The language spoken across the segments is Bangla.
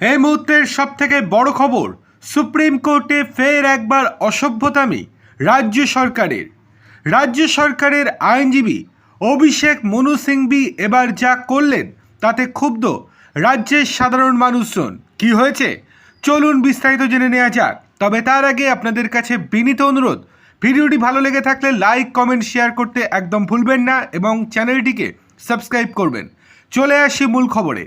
এই মুহূর্তের সব থেকে বড় খবর, সুপ্রিম কোর্টে ফের একবার অসভ্যতামি রাজ্য সরকারের। রাজ্য সরকারের আইনজীবী অভিষেক মনু সিংভি এবার যা করলেন, তাতে ক্ষুব্ধ রাজ্যের সাধারণ মানুষজন। কি হয়েছে? চলুন বিস্তারিত জেনে নেওয়া যাক। তবে তার আগে আপনাদের কাছে বিনীত অনুরোধ, ভিডিওটি ভালো লেগে থাকলে লাইক, কমেন্ট, শেয়ার করতে একদম ভুলবেন না এবং চ্যানেলটিকে সাবস্ক্রাইব করবেন। চলে আসি মূল খবরে।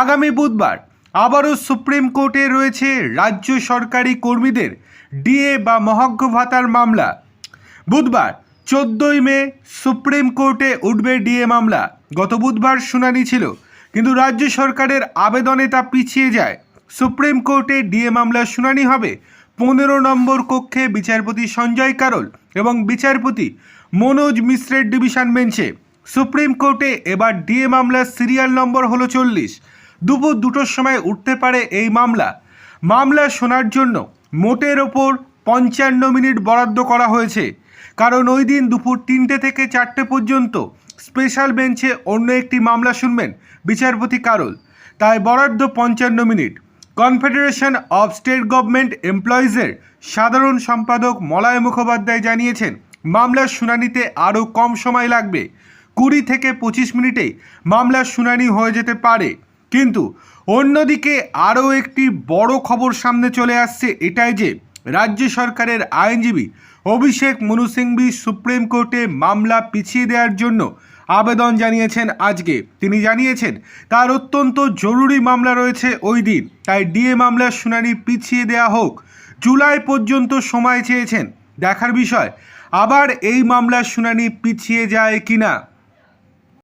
আগামী বুধবার আবারও সুপ্রিম কোর্টে রয়েছে রাজ্য সরকারি কর্মীদের ডিএ বা মহাজ্ঞ ভাতার মামলা। বুধবার, চোদ্দোই মে, সুপ্রিম কোর্টে উঠবে ডিএ মামলা। গত বুধবার শুনানি ছিল, কিন্তু রাজ্য সরকারের আবেদনে তা পিছিয়ে যায়। সুপ্রিম কোর্টে ডিএ মামলার শুনানি হবে পনেরো নম্বর কক্ষে বিচারপতি সঞ্জয় কারল এবং বিচারপতি মনোজ মিশ্রের ডিভিশন বেঞ্চে। সুপ্রিম কোর্টে এবার ডিএ মামলার সিরিয়াল নম্বর হলো চল্লিশ। দুপুর দুটোর সময় উঠতে পারে এই মামলা। মামলা শোনার জন্য মোটের ওপর পঞ্চান্ন মিনিট বরাদ্দ করা হয়েছে। কারণ ওই দিন দুপুর তিনটে থেকে চারটে পর্যন্ত স্পেশাল বেঞ্চে অন্য একটি মামলা শুনবেন বিচারপতি কারল। তাই বরাদ্দ পঞ্চান্ন minute. Confederation of state government এমপ্লয়িজের সাধারণ সম্পাদক মলয় মুখোপাধ্যায় জানিয়েছেন, মামলার শুনানিতে আরও কম সময় লাগবে। কুড়ি থেকে পঁচিশ মিনিটেই মামলার শুনানি হয়ে যেতে পারে। কিন্তু অন্যদিকে আরও একটি বড় খবর সামনে চলে আসছে এটাই যে রাজ্য সরকারের আইনজীবী অভিষেক মনু সিংভি সুপ্রিম কোর্টে মামলা পিছিয়ে দেওয়ার জন্য আবেদন জানিয়েছেন আজকে। তিনি জানিয়েছেন, তার অত্যন্ত জরুরি মামলা রয়েছে ওই দিন, তাই ডিএ মামলার শুনানি পিছিয়ে দেওয়া হোক। জুলাই পর্যন্ত সময় চেয়েছেন। দেখার বিষয়, আবার এই মামলার শুনানি পিছিয়ে যায় কিনা?